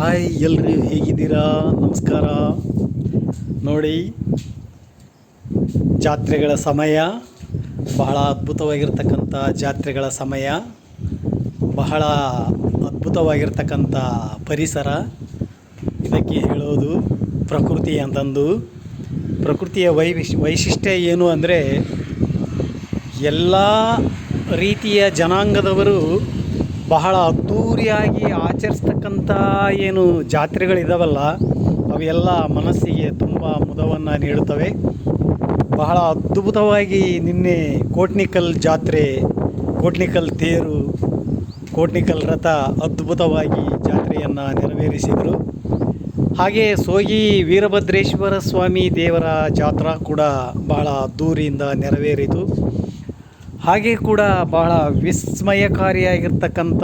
Hi ಎಲ್ರಿ ಹೇಗಿದ್ದೀರಾ? ನಮಸ್ಕಾರ. ನೋಡಿ, ಜಾತ್ರೆಗಳ ಸಮಯ, ಬಹಳ ಅದ್ಭುತವಾಗಿರ್ತಕ್ಕಂಥ ಜಾತ್ರೆಗಳ ಸಮಯ, ಬಹಳ ಅದ್ಭುತವಾಗಿರ್ತಕ್ಕಂಥ ಪರಿಸರ. ಇದಕ್ಕೆ ಹೇಳೋದು ಪ್ರಕೃತಿ ಅಂತಂದು. ಪ್ರಕೃತಿಯ ವೈವಿಶ್, ವೈಶಿಷ್ಟ್ಯ ಏನು ಅಂದರೆ, ಎಲ್ಲ ರೀತಿಯ ಜನಾಂಗದವರು ಬಹಳ ಅದ್ಧೂರಿಯಾಗಿ ಆಚರಿಸ್ತಕ್ಕಂಥ ಏನು ಜಾತ್ರೆಗಳಿದಾವಲ್ಲ, ಅವೆಲ್ಲ ಮನಸ್ಸಿಗೆ ತುಂಬ ಮುದವನ್ನು ನೀಡುತ್ತವೆ. ಬಹಳ ಅದ್ಭುತವಾಗಿ ನಿನ್ನೆ ಕೋಟ್ನಿಕಲ್ ಜಾತ್ರೆ, ಕೋಟ್ನಿಕಲ್ ತೇರು, ಕೋಟ್ನಿಕಲ್ ರಥ ಅದ್ಭುತವಾಗಿ ಜಾತ್ರೆಯನ್ನು ನೆರವೇರಿಸಿದರು. ಹಾಗೆ ಸೋಗಿ ವೀರಭದ್ರೇಶ್ವರ ಸ್ವಾಮಿ ದೇವರ ಜಾತ್ರಾ ಕೂಡ ಬಹಳ ಅದ್ಧೂರಿಯಿಂದ ನೆರವೇರಿತು. ಹಾಗೆ ಕೂಡ ಬಹಳ ವಿಸ್ಮಯಕಾರಿಯಾಗಿರ್ತಕ್ಕಂಥ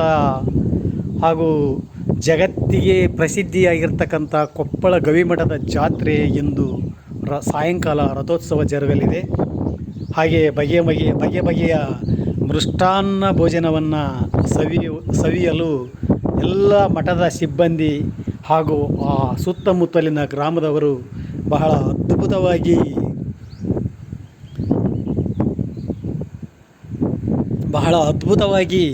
ಹಾಗೂ ಜಗತ್ತಿಗೆ ಪ್ರಸಿದ್ಧಿಯಾಗಿರ್ತಕ್ಕಂಥ ಕೊಪ್ಪಳ ಗವಿಮಠದ ಜಾತ್ರೆ ಎಂದು ರ ಸಾಯಂಕಾಲ ರಥೋತ್ಸವ ಜರುಗಲಿದೆ. ಹಾಗೆ ಬಗೆ ಬಗೆಯ ಬಗೆ ಬಗೆಯ ಮೃಷ್ಟಾನ್ನ ಭೋಜನವನ್ನು ಸವಿಯು ಸವಿಯಲು ಎಲ್ಲ ಮಠದ ಸಿಬ್ಬಂದಿ ಹಾಗೂ ಆ ಸುತ್ತಮುತ್ತಲಿನ ಗ್ರಾಮದವರು ಬಹಳ ಅದ್ಭುತವಾಗಿ ಬಹಳ ಅದ್ಭುತವಾಗಿ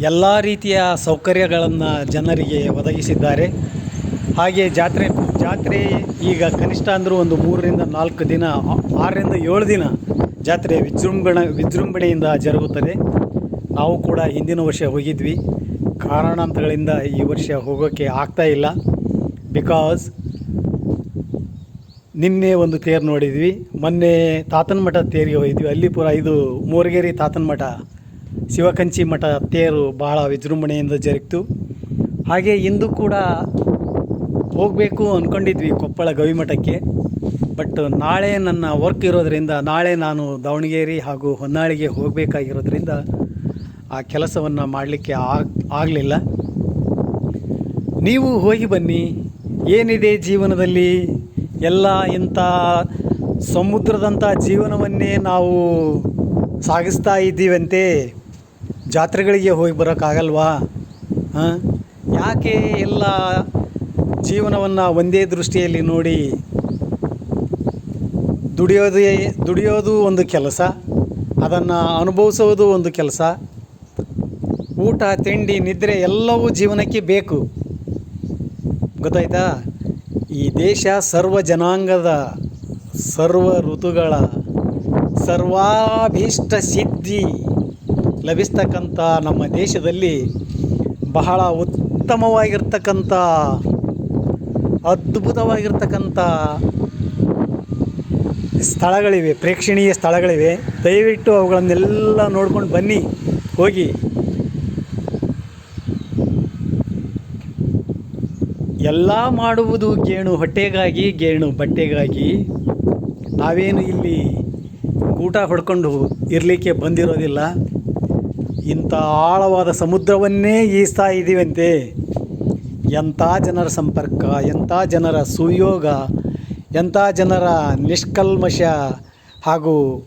ಎಲ್ಲ ರೀತಿಯ ಸೌಕರ್ಯಗಳನ್ನು ಜನರಿಗೆ ಒದಗಿಸಿದ್ದಾರೆ. ಹಾಗೆ ಜಾತ್ರೆ ಜಾತ್ರೆ ಈಗ ಕನಿಷ್ಠ ಅಂದರೂ ಒಂದು ಮೂರರಿಂದ ನಾಲ್ಕು ದಿನ, ಆರರಿಂದ ಏಳು ದಿನ ಜಾತ್ರೆ ವಿಜೃಂಭಣೆ, ವಿಜೃಂಭಣೆಯಿಂದ ಜರುಗುತ್ತದೆ. ನಾವು ಕೂಡ ಹಿಂದಿನ ವರ್ಷ ಹೋಗಿದ್ವಿ. ಕಾರಣಾಂತರಗಳಿಂದ ಈ ವರ್ಷ ಹೋಗೋಕ್ಕೆ ಆಗ್ತಾ ಇಲ್ಲ. ಬಿಕಾಸ್ ನಿನ್ನೆ ಒಂದು ತೇರು ನೋಡಿದ್ವಿ. ಮೊನ್ನೆ ತಾತನ ಮಠ ತೇರಿಗೆ ಹೋಗಿದ್ವಿ. ಅಲ್ಲಿ ಪುರ ಇದು ಮೋರಗೇರಿ ತಾತನ ಮಠ ಶಿವಕಂಚಿ ಮಠ ತೇರು ಬಹಳ ವಿಜೃಂಭಣೆಯಿಂದ ಜರುಗಿತು. ಹಾಗೆ ಇಂದು ಕೂಡ ಹೋಗಬೇಕು ಅಂದ್ಕೊಂಡಿದ್ವಿ ಕೊಪ್ಪಳ ಗವಿಮಠಕ್ಕೆ ಬಟ್ ನಾಳೆ ನನ್ನ ವರ್ಕ್ ಇರೋದರಿಂದ, ನಾಳೆ ನಾನು ದಾವಣಗೆರೆ ಹಾಗೂ ಹೊನ್ನಾಳಿಗೆ ಹೋಗಬೇಕಾಗಿರೋದ್ರಿಂದ ಆ ಕೆಲಸವನ್ನು ಮಾಡಲಿಕ್ಕೆ ಆಗ್, ಆಗಲಿಲ್ಲ. ನೀವು ಹೋಗಿ ಬನ್ನಿ. ಏನಿದೆ ಜೀವನದಲ್ಲಿ? ಎಲ್ಲ ಇಂಥ ಸಮುದ್ರದಂಥ ಜೀವನವನ್ನೇ ನಾವು ಸಾಗಿಸ್ತಾ ಇದ್ದೀವಂತೆ. ಜಾತ್ರೆಗಳಿಗೆ ಹೋಗಿ ಬರೋಕ್ಕಾಗಲ್ವಾ? ಹಾಂ? ಯಾಕೆ ಎಲ್ಲ ಜೀವನವನ್ನು ಒಂದೇ ದೃಷ್ಟಿಯಲ್ಲಿ ನೋಡಿ ದುಡಿಯೋದೇ, ದುಡಿಯೋದು ಒಂದು ಕೆಲಸ, ಅದನ್ನು ಅನುಭವಿಸೋದು ಒಂದು ಕೆಲಸ. ಊಟ, ತಿಂಡಿ, ನಿದ್ರೆ ಎಲ್ಲವೂ ಜೀವನಕ್ಕೆ ಬೇಕು. ಗೊತ್ತಾಯ್ತಾ? ಈ ದೇಶ ಸರ್ವ ಜನಾಂಗದ ಸರ್ವ ಋತುಗಳ ಸರ್ವಾಭೀಷ್ಟ ಸಿದ್ಧಿ. ಲಭಿಸ್ತಕ್ಕಂಥ ನಮ್ಮ ದೇಶದಲ್ಲಿ ಬಹಳ ಉತ್ತಮವಾಗಿರ್ತಕ್ಕಂಥ, ಅದ್ಭುತವಾಗಿರ್ತಕ್ಕಂಥ ಸ್ಥಳಗಳಿವೆ, ಪ್ರೇಕ್ಷಣೀಯ ಸ್ಥಳಗಳಿವೆ. ದಯವಿಟ್ಟು ಅವುಗಳನ್ನೆಲ್ಲ ನೋಡ್ಕೊಂಡು ಬನ್ನಿ, ಹೋಗಿ. ಎಲ್ಲ ಮಾಡುವುದು ಗೇಣು ಹೊಟ್ಟೆಗಾಗಿ, ಗೇಣು ಬಟ್ಟೆಗಾಗಿ. ನಾವೇನು ಇಲ್ಲಿ ಊಟ ಹೊಡ್ಕೊಂಡು ಇರಲಿಕ್ಕೆ ಬಂದಿರೋದಿಲ್ಲ. ಇಂಥ ಆಳವಾದ ಸಮುದ್ರವನ್ನೇ ಈಸ್ತಾ ಇದ್ದೀವಂತೆ. ಎಂಥ ಜನರ ಸಂಪರ್ಕ, ಎಂಥ ಜನರ ಸುಯೋಗ, ಎಂಥ ಜನರ ನಿಷ್ಕಲ್ಮಶ ಹಾಗೂ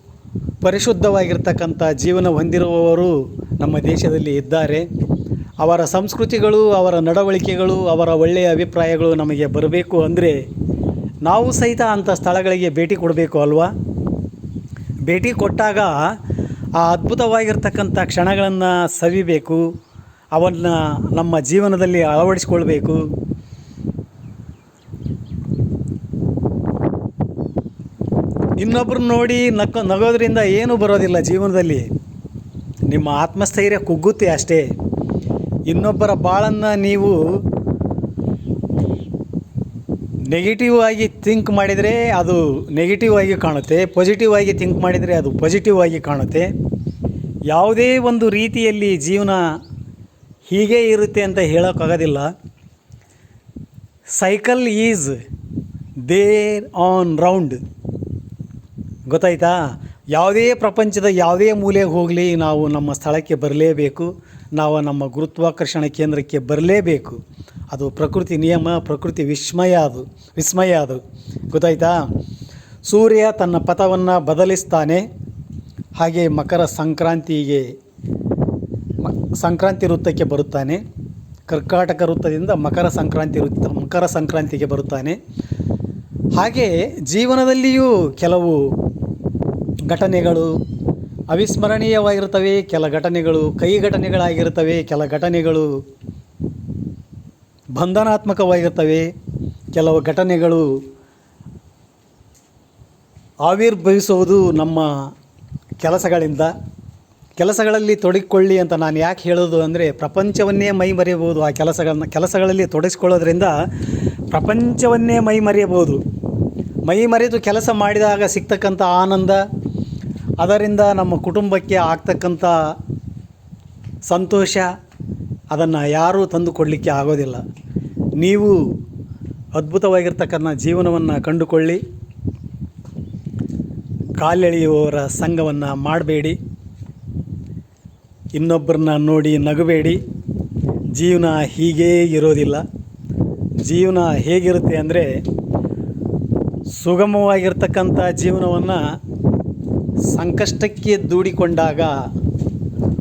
ಪರಿಶುದ್ಧವಾಗಿರ್ತಕ್ಕಂಥ ಜೀವನ ಹೊಂದಿರುವವರು ನಮ್ಮ ದೇಶದಲ್ಲಿ ಇದ್ದಾರೆ. ಅವರ ಸಂಸ್ಕೃತಿಗಳು, ಅವರ ನಡವಳಿಕೆಗಳು, ಅವರ ಒಳ್ಳೆಯ ಅಭಿಪ್ರಾಯಗಳು ನಮಗೆ ಬರಬೇಕು ಅಂದರೆ ನಾವು ಸಹಿತ ಅಂಥ ಸ್ಥಳಗಳಿಗೆ ಭೇಟಿ ಕೊಡಬೇಕು ಅಲ್ವಾ? ಭೇಟಿ ಕೊಟ್ಟಾಗ ಆ ಅದ್ಭುತವಾಗಿರ್ತಕ್ಕಂಥ ಕ್ಷಣಗಳನ್ನು ಸವಿಬೇಕು, ಅವನ್ನ ನಮ್ಮ ಜೀವನದಲ್ಲಿ ಅಳವಡಿಸ್ಕೊಳ್ಬೇಕು. ಇನ್ನೊಬ್ರು ನೋಡಿ ನಕ್ಕ ನಗೋದ್ರಿಂದ ಏನೂ ಬರೋದಿಲ್ಲ ಜೀವನದಲ್ಲಿ. ನಿಮ್ಮ ಆತ್ಮಸ್ಥೈರ್ಯ ಕುಗ್ಗುತ್ತೆ ಅಷ್ಟೇ. ಇನ್ನೊಬ್ಬರ ಬಾಳನ್ನು ನೀವು ನೆಗೆಟಿವ್ ಆಗಿ ಥಿಂಕ್ ಮಾಡಿದರೆ ಅದು ನೆಗೆಟಿವ್ ಆಗಿ ಕಾಣುತ್ತೆ. ಪಾಸಿಟಿವ್ ಆಗಿ ಥಿಂಕ್ ಮಾಡಿದರೆ ಅದು ಪಾಸಿಟಿವ್ ಆಗಿ ಕಾಣುತ್ತೆ. ಯಾವುದೇ ಒಂದು ರೀತಿಯಲ್ಲಿ ಜೀವನ ಹೀಗೆ ಇರುತ್ತೆ ಅಂತ ಹೇಳೋಕ್ಕಾಗೋದಿಲ್ಲ. Cycle is there on round ಗೊತ್ತಾಯ್ತಾ? ಯಾವುದೇ ಪ್ರಪಂಚದ ಯಾವುದೇ ಮೂಲೆಗೆ ಹೋಗಲಿ ನಾವು ನಮ್ಮ ಸ್ಥಳಕ್ಕೆ ಬರಲೇಬೇಕು. ನಾವು ನಮ್ಮ ಗುರುತ್ವಾಕರ್ಷಣ ಕೇಂದ್ರಕ್ಕೆ ಬರಲೇಬೇಕು. ಅದು ಪ್ರಕೃತಿ ನಿಯಮ, ಪ್ರಕೃತಿ ವಿಸ್ಮಯ ಅದು ವಿಸ್ಮಯ ಅದು. ಗೊತ್ತಾಯ್ತಾ? ಸೂರ್ಯ ತನ್ನ ಪಥವನ್ನು ಬದಲಿಸ್ತಾನೆ. ಹಾಗೆ ಮಕರ ಸಂಕ್ರಾಂತಿಗೆ ಸಂಕ್ರಾಂತಿ ವೃತ್ತಕ್ಕೆ ಬರುತ್ತಾನೆ. ಕರ್ಕಾಟಕ ವೃತ್ತದಿಂದ ಮಕರ ಸಂಕ್ರಾಂತಿ ವೃತ್ತ, ಮಕರ ಸಂಕ್ರಾಂತಿಗೆ ಬರುತ್ತಾನೆ. ಹಾಗೆ ಜೀವನದಲ್ಲಿಯೂ ಕೆಲವು ಘಟನೆಗಳು ಅವಿಸ್ಮರಣೀಯವಾಗಿರ್ತವೆ, ಕೆಲ ಘಟನೆಗಳು ಕೈ ಘಟನೆಗಳಾಗಿರ್ತವೆ ಕೆಲ ಘಟನೆಗಳು ಬಂಧನಾತ್ಮಕವಾಗಿರ್ತವೆ. ಕೆಲವು ಘಟನೆಗಳು ಆವಿರ್ಭವಿಸುವುದು ನಮ್ಮ ಕೆಲಸಗಳಿಂದ. ಕೆಲಸಗಳಲ್ಲಿ ತೊಡಗಿಕೊಳ್ಳಿ ಅಂತ ನಾನು ಯಾಕೆ ಹೇಳೋದು ಅಂದರೆ ಪ್ರಪಂಚವನ್ನೇ ಮೈ ಮರೆಯಬಹುದು ಆ ಕೆಲಸಗಳನ್ನ, ಕೆಲಸಗಳಲ್ಲಿ ತೊಡಗಿಸ್ಕೊಳ್ಳೋದ್ರಿಂದ ಪ್ರಪಂಚವನ್ನೇ ಮೈ ಮರೆಯಬಹುದು ಮೈ ಮರೆತು ಕೆಲಸ ಮಾಡಿದಾಗ ಸಿಗ್ತಕ್ಕಂಥ ಆನಂದ, ಅದರಿಂದ ನಮ್ಮ ಕುಟುಂಬಕ್ಕೆ ಆಗ್ತಕ್ಕಂಥ ಸಂತೋಷ ಅದನ್ನು ಯಾರೂ ತಂದು ಕೊಡಲಿಕ್ಕೆ ಆಗೋದಿಲ್ಲ. ನೀವು ಅದ್ಭುತವಾಗಿರ್ತಕ್ಕಂಥ ಜೀವನವನ್ನು ಕಂಡುಕೊಳ್ಳಿ. ಕಾಲೆಳೆಯುವವರ ಸಂಘವನ್ನು ಮಾಡಬೇಡಿ. ಇನ್ನೊಬ್ಬರನ್ನ ನೋಡಿ ನಗಬೇಡಿ. ಜೀವನ ಹೀಗೇ ಇರೋದಿಲ್ಲ. ಜೀವನ ಹೇಗಿರುತ್ತೆ ಅಂದರೆ ಸುಗಮವಾಗಿರ್ತಕ್ಕಂಥ ಜೀವನವನ್ನು ಸಂಕಷ್ಟಕ್ಕೆ ದೂಡಿಕೊಂಡಾಗ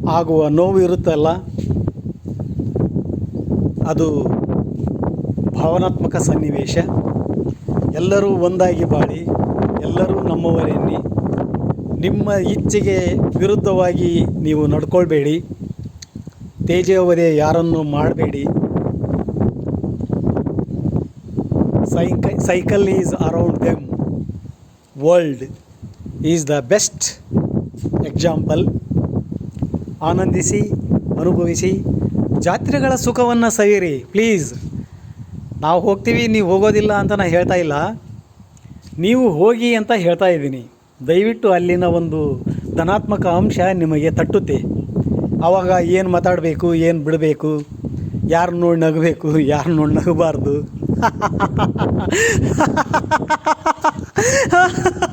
ಆಗುವ ನೋವು ಇರುತ್ತಲ್ಲ. ಅದು ಭಾವನಾತ್ಮಕ ಸನ್ನಿವೇಶ. ಎಲ್ಲರೂ ಒಂದಾಗಿ ಬಾಳಿ, ಎಲ್ಲರೂ ನಮ್ಮವರೆನ್ನಿ ನಿಮ್ಮ ಇಚ್ಛೆಗೆ ವಿರುದ್ಧವಾಗಿ ನೀವು ನಡ್ಕೊಳ್ಬೇಡಿ. ತೇಜೋವಧೆ ಯಾರನ್ನು ಮಾಡಬೇಡಿ. ಸೈಕ, cycle is around them. World is the best example. ಆನಂದಿಸಿ, ಅನುಭವಿಸಿ. ಜಾತ್ರೆಗಳ ಸುಖವನ್ನು ಸವಿರಿ ಪ್ಲೀಸ್ ನಾವು ಹೋಗ್ತೀವಿ, ನೀವು ಹೋಗೋದಿಲ್ಲ ಅಂತ ನಾನು ಹೇಳ್ತಾ ಇಲ್ಲ. ನೀವು ಹೋಗಿ ಅಂತ ಹೇಳ್ತಾ ಇದ್ದೀನಿ. ದಯವಿಟ್ಟು ಅಲ್ಲಿನ ಒಂದು ಧನಾತ್ಮಕ ಅಂಶ ನಿಮಗೆ ತಟ್ಟುತ್ತೆ. ಆವಾಗ ಏನು ಮಾತಾಡಬೇಕು, ಏನು ಬಿಡಬೇಕು, ಯಾರು ನೋಡಿ ನಗಬೇಕು, ಯಾರು ನೋಡಿ ನಗಬಾರ್ದು.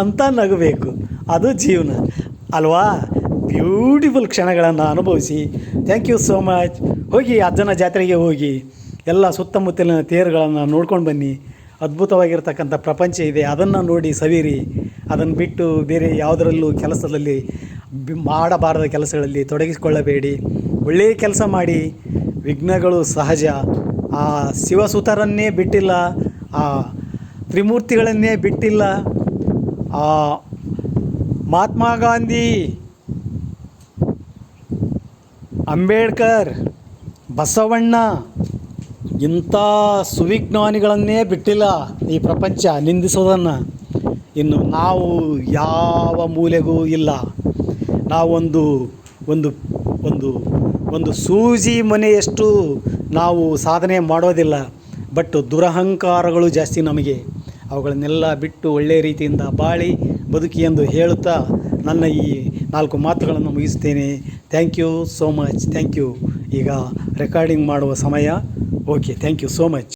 ಅಂತ ನಗಬೇಕು. ಅದು ಜೀವನ. ಅಲ್ವಾ? ಬ್ಯೂಟಿಫುಲ್ ಕ್ಷಣಗಳನ್ನು ಅನುಭವಿಸಿ. ಥ್ಯಾಂಕ್ ಯು ಸೋ ಮಚ್ ಹೋಗಿ ಅಜ್ಜನ ಜಾತ್ರೆಗೆ ಹೋಗಿ ಎಲ್ಲ ಸುತ್ತಮುತ್ತಲಿನ ತೇರುಗಳನ್ನು ನೋಡ್ಕೊಂಡು ಬನ್ನಿ. ಅದ್ಭುತವಾಗಿರ್ತಕ್ಕಂಥ ಪ್ರಪಂಚ ಇದೆ. ಅದನ್ನು ನೋಡಿ ಸವಿರಿ. ಅದನ್ನು ಬಿಟ್ಟು ಬೇರೆ ಯಾವುದರಲ್ಲೂ ಕೆಲಸದಲ್ಲಿ ಮಾಡಬಾರದ ಕೆಲಸಗಳಲ್ಲಿ ತೊಡಗಿಸಿಕೊಳ್ಳಬೇಡಿ. ಒಳ್ಳೆಯ ಕೆಲಸ ಮಾಡಿ. ವಿಘ್ನಗಳು ಸಹಜ. ಆ ಶಿವಸುತರನ್ನೇ ಬಿಟ್ಟಿಲ್ಲ. ಆ ತ್ರಿಮೂರ್ತಿಗಳನ್ನೇ ಬಿಟ್ಟಿಲ್ಲ. ಆ ಮಹಾತ್ಮ ಗಾಂಧಿ, ಅಂಬೇಡ್ಕರ್, ಬಸವಣ್ಣ, ಇಂಥ ಸುವಿಜ್ಞಾನಿಗಳನ್ನೇ ಬಿಟ್ಟಿಲ್ಲ ಈ ಪ್ರಪಂಚ ನಿಂದಿಸೋದನ್ನು. ಇನ್ನು ನಾವು ಯಾವ ಮೂಲೆಗೂ ಇಲ್ಲ. ನಾವೊಂದು, ಒಂದು ಒಂದು ಒಂದು ಸೂಜಿ ಮನೆಯಷ್ಟು ನಾವು ಸಾಧನೆ ಮಾಡೋದಿಲ್ಲ. ಬಟ್ ದುರಹಂಕಾರಗಳು ಜಾಸ್ತಿ ನಮಗೆ. ಅವುಗಳನ್ನೆಲ್ಲ ಬಿಟ್ಟು ಒಳ್ಳೆಯ ರೀತಿಯಿಂದ ಬಾಳಿ ಬದುಕಿ ಎಂದು ಹೇಳುತ್ತಾ ನನ್ನ ಈ ನಾಲ್ಕು ಮಾತುಗಳನ್ನು ಮುಗಿಸ್ತೇನೆ thank you so much thank you ಈಗ ರೆಕಾರ್ಡಿಂಗ್ ಮಾಡುವ ಸಮಯ. Okay thank you so much